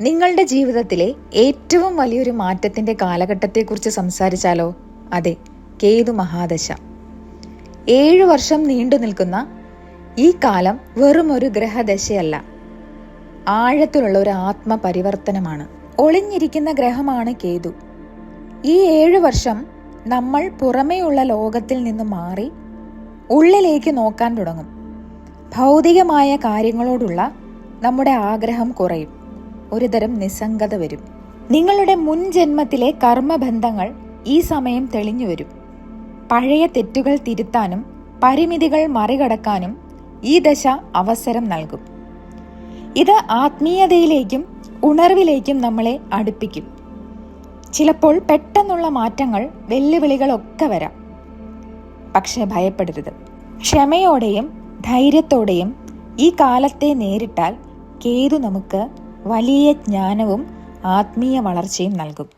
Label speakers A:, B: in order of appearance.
A: നിങ്ങളുടെ ജീവിതത്തിലെ ഏറ്റവും വലിയൊരു മാറ്റത്തിന്റെ കാലഘട്ടത്തെക്കുറിച്ച് സംസാരിച്ചാലോ? അതെ കേതു മഹാദശ. ഏഴു വർഷം നീണ്ടു നിൽക്കുന്ന ഈ കാലം വെറും ഒരു ഗ്രഹദശയല്ല. ആഴത്തിലുള്ള ഒരു ആത്മപരിവർത്തനമാണ്. ഒളിഞ്ഞിരിക്കുന്ന ഗ്രഹമാണ് കേതു. ഈ ഏഴു വർഷം നമ്മൾ പുറമേയുള്ള ലോകത്തിൽ നിന്ന് മാറി ഉള്ളിലേക്ക് നോക്കാൻ തുടങ്ങും. ഭൗതികമായ കാര്യങ്ങളോടുള്ള നമ്മുടെ ആഗ്രഹം കുറയും. ഒരുതരം നിസ്സംഗത വരും. നിങ്ങളുടെ മുൻ ജന്മത്തിലെ കർമ്മബന്ധങ്ങൾ ഈ സമയം തെളിഞ്ഞു വരും. പഴയ തെറ്റുകൾ തിരുത്താനും പരിമിതികൾ മറികടക്കാനും ഈ ദശ അവസരം നൽകും. ഇത് ആത്മീയതയിലേക്കും ഉണർവിലേക്കും നമ്മളെ അടുപ്പിക്കും. ചിലപ്പോൾ പെട്ടെന്നുള്ള മാറ്റങ്ങൾ വെല്ലുവിളികളൊക്കെ വരാം. പക്ഷേ ഭയപ്പെടരുത്. ക്ഷമയോടെയും ധൈര്യത്തോടെയും ഈ കാലത്തെ നേരിട്ടാൽ കേതു നമുക്ക് വലിയ ജ്ഞാനവും ആത്മീയ വളർച്ചയും നൽകും.